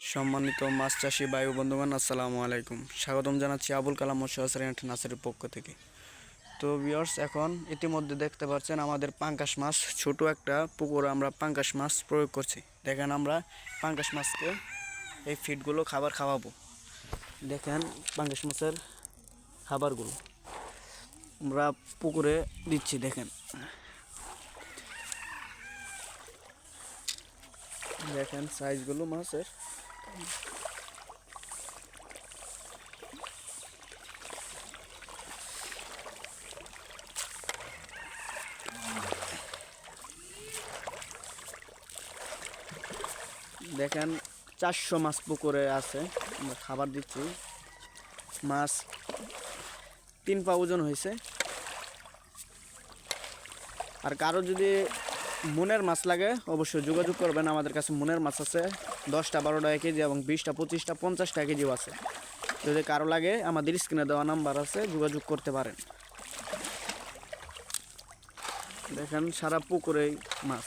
সম্মানিত মাছ চাষি বায়ু বন্ধুগণ, আসসালামু আলাইকুম। স্বাগতম জানাচ্ছি আবুল কালাম মোশাসর নার্সারির পক্ষ থেকে। তো বিয়ার্স এখন ইতিমধ্যে দেখতে পাচ্ছেন আমাদের পাঙ্কাশ মাছ, ছোট একটা পুকুরে আমরা পাঙ্কাশ মাছ প্রয়োগ করছি। দেখেন আমরা পাঙ্কাশ মাছকে এই ফিডগুলো খাবার খাওয়াবো। দেখেন পাঙ্কাশ মাছের খাবারগুলো আমরা পুকুরে দিচ্ছি, দেখেন। দেখেন সাইজগুলো মাছের। দেখেন, চারশো মাছ পুকুরে আছে খাবার দিচ্ছি। মাছ তিন পা ওজন হয়েছে। আর কারও যদি মনের মাছ লাগে, অবশ্যই যোগাযোগ করবেন, আমাদের কাছে মনের মাছ আছে, দশটা, বারোটা টাকা কেজি এবং বিশটা, পঁচিশটা, পঞ্চাশটা কেজিও আছে। যদি কারও লাগে, আমাদের স্ক্রিনে দেওয়া নাম্বার আছে, যোগাযোগ করতে পারেন। দেখেন, সারা পুকুরেই মাছ।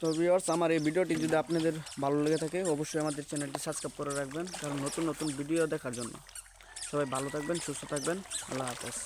তো ভিউয়ার্স আমার এই ভিডিওটি যদি আপনাদের ভালো লেগে থাকে, অবশ্যই আমাদের চ্যানেলটি সাবস্ক্রাইব করে রাখবেন, কারণ নতুন নতুন ভিডিও দেখার জন্য সবাই ভালো থাকবেন, সুস্থ থাকবেন, আল্লাহ হাফেজ